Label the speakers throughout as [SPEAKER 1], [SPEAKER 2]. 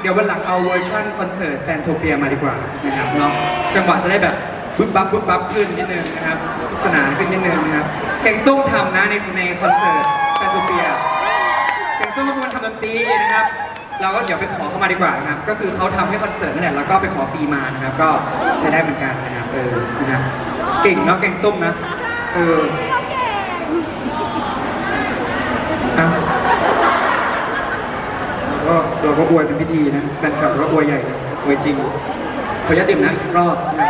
[SPEAKER 1] เดี๋ยววันหลังเอาเวอร์ชันคอนเสิร์ตแฟนโทเปียมาดีกว่านะครับเนาะจังหวะจะได้แบบบึ๊บบับบึ๊บบับขึ้นนิดนึงนะครับสนุกสนานขึ้นนิดนึงนะครับแกงส้มทำนะในในคอนเสิร์ตแฟนโทเปียแกงส้มเป็นคนทำดนตรีนะครับ เราก็เดี๋ยวไปขอเข้ามาดีกว่านะครับ ก็คือเขาทำให้คอนเสิร์ตนั่นแหละแล้วก็ไปขอฟรีมานะครับ ก็ใช้ได้เหมือนกันนะครับเออนะครับเก่งเนาะแกงส้มนะเออ เราก็อวยเป็นพิธีนะแฟนคลับเราก็อวยใหญ่เลยอวยจริงขออนุญาตดื่มน้ำอีกสักรอบนะ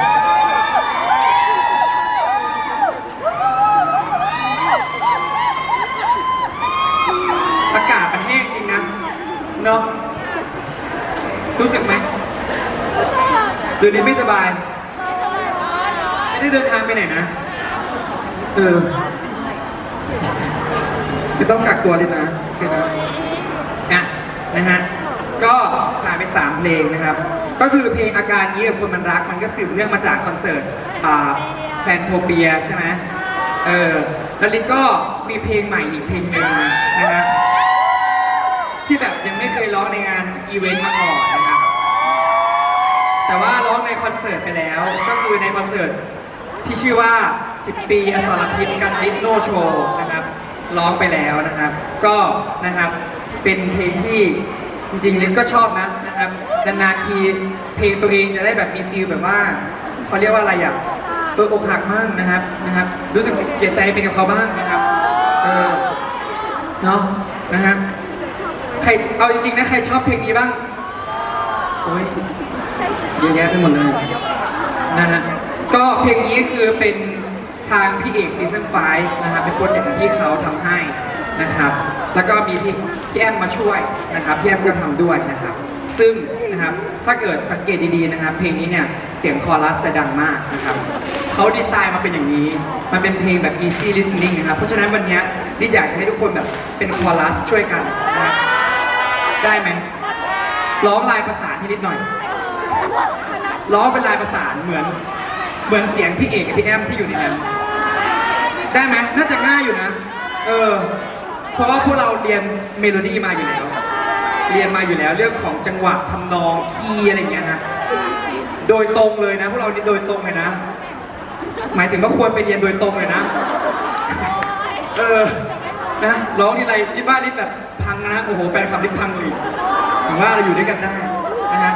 [SPEAKER 1] อากาศมันแห้งจริงนะเนาะรู้สึกไหมเดือนนี้ไม่สบาย ไม่ได้เดินทางไปไหนนะ เออไม่ต้องกักตัวเลยนะโอเคนะอะนะฮะ ก็ผ่านไป 3 เพลงนะครับ ก็คือเพลงอาการนี้กับคนมันรักมันก็สืบเนื่องมาจากคอนเสิร์ตแฟนโทเปียใช่ไหมเออแล้วลิศก็มีเพลงใหม่อีกเพลงหนึ่งนะฮะที่แบบยังไม่เคยร้องในงานอีเวนต์มาก่อนนะครับ แต่ว่าร้องในคอนเสิร์ตไปแล้ว ก็คือในคอนเสิร์ตที่ชื่อว่า 10 ปีอสรพิษกันลิทโนโชว์นะครับ ร้องไปแล้วนะครับ ก็นะครับเป็นเพลงที่ จริงๆลิศก็ชอบนะนะครับนานๆทีเพลงตัวเองจะได้แบบมีฟีลแบบว่าเขาเรียกว่าอะไรอะเอออกหักมั่งนะครับนะครับ รู้สึกเสียใจเป็นกับเขาบ้างนะครับเออเนาะนะฮะใครเอาจริงๆนะใครชอบเพลงนี้บ้างโอ้ยเยอะแยะไปหมดเลยนะฮะก็เพลงนี้คือเป็นทางพี่เอกซีซั่น5นะครับเป็นโปรเจกต์ของพี่เขาทำให้นะครับ แล้วก็มีพี่พี่แอมมาช่วยนะครับพี่แอมก็ทำด้วยนะครับ ซึ่งนะครับถ้าเกิดสังเกตดีๆนะครับ เพลงนี้เนี่ยเสียงคอรัสจะดังมากนะครับเขาดีไซน์มาเป็นอย่างนี้ มันเป็นเพลงแบบ easy listening นะครับเพราะฉะนั้นวันนี้นิดอยากให้ทุกคนแบบเป็นคอรัสช่วยกันนะครับได้ไหมร้องลายประสานให้นิดหน่อยร้องเป็นลายประสานเหมือน เหมือนเสียงพี่เอกกับพี่แอมที่อยู่ในนั้น ได้ไหมน่าจะง่ายอยู่นะ เออ เพราะว่าพวกเราเรียนเมโลดี้มาอยู่แล้ว เรียนมาอยู่แล้วเรื่องของจังหวะทำนองคีย์อะไรอย่างเงี้ยฮะโดยตรงเลยนะ พวกเราโดยตรงเลยนะ หมายถึงว่าควรไปเรียนโดยตรงเลยนะ เออนะร้องที่ไรนี่บ้านนี่แบบพังนะโอ้โหแฟนคลับนี่พังเลยถึงว่าเราอยู่ด้วยกันได้นะฮะ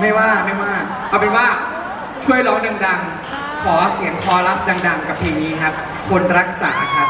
[SPEAKER 1] ไม่ว่าไม่ว่าเอาเป็นว่าช่วยร้องดังๆ ขอเสียงคอรัสดัง ๆ กับเพลงนี้ครับ คนรักษาครับ